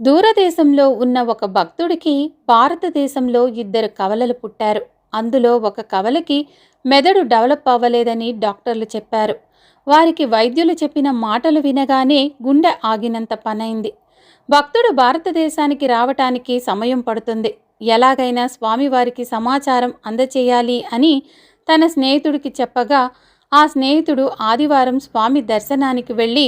దూరదేశంలో ఉన్న ఒక భక్తుడికి భారతదేశంలో ఇద్దరు కవలలు పుట్టారు. అందులో ఒక కవలకి మెదడు డెవలప్ అవ్వలేదని డాక్టర్లు చెప్పారు. వారికి వైద్యులు చెప్పిన మాటలు వినగానే గుండె ఆగినంత పనైంది. భక్తుడు భారతదేశానికి రావటానికి సమయం పడుతుంది. ఎలాగైనా స్వామివారికి సమాచారం అందచేయాలి అని తన స్నేహితుడికి చెప్పగా ఆ స్నేహితుడు ఆదివారం స్వామి దర్శనానికి వెళ్ళి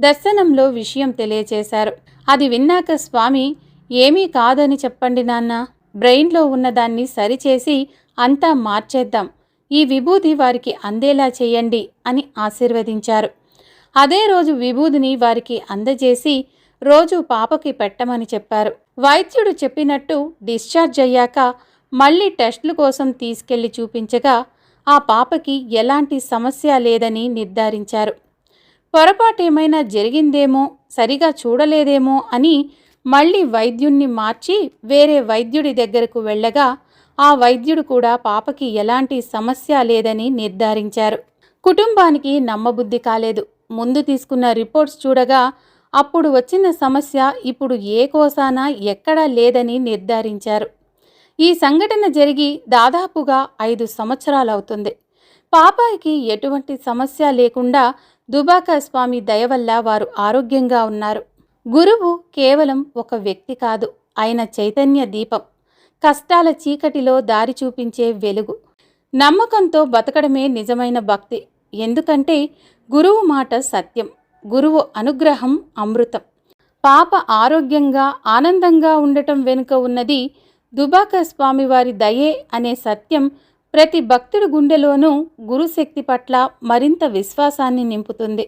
దర్శనంలో విషయం తెలియచేశారు. అది విన్నాక స్వామి ఏమీ కాదని చెప్పండి నాన్న. బ్రెయిన్లో ఉన్నదాన్ని సరిచేసి అంతా మార్చేద్దాం. ఈ విభూది వారికి అందేలా చేయండి అని ఆశీర్వదించారు. అదే రోజు విభూదిని వారికి అందజేసి రోజు పాపకి పెట్టమని చెప్పారు. వైద్యుడు చెప్పినట్టు డిశ్చార్జ్ అయ్యాక మళ్ళీ టెస్టుల కోసం తీసుకెళ్ళి చూపించగా ఆ పాపకి ఎలాంటి సమస్య లేదని నిర్ధారించారు. పొరపాటేమైనా జరిగిందేమో సరిగా చూడలేదేమో అని మళ్ళీ వైద్యుణ్ణి మార్చి వేరే వైద్యుడి దగ్గరకు వెళ్ళగా ఆ వైద్యుడు కూడా పాపకి ఎలాంటి సమస్య లేదని నిర్ధారించారు. కుటుంబానికి నమ్మబుద్ధి కాలేదు. ముందు తీసుకున్న రిపోర్ట్స్ చూడగా అప్పుడు వచ్చిన సమస్య ఇప్పుడు ఏ కోసానా ఎక్కడా లేదని నిర్ధారించారు. ఈ సంఘటన జరిగి దాదాపుగా ఐదు సంవత్సరాలవుతుంది. పాపాయికి ఎటువంటి సమస్య లేకుండా దుబాకా స్వామి దయ వల్ల వారు ఆరోగ్యంగా ఉన్నారు. గురువు కేవలం ఒక వ్యక్తి కాదు ఆయన చైతన్య దీపం. కష్టాల చీకటిలో దారి చూపించే వెలుగు. నమ్మకంతో బతకడమే నిజమైన భక్తి. ఎందుకంటే గురువు మాట సత్యం గురువు అనుగ్రహం అమృతం. పాప ఆరోగ్యంగా ఆనందంగా ఉండటం వెనుక ఉన్నది దుబాక స్వామివారి దయే అనే సత్యం ప్రతి భక్తుడి గుండెలోనూ గురుశక్తి పట్ల మరింత విశ్వాసాన్ని నింపుతుంది.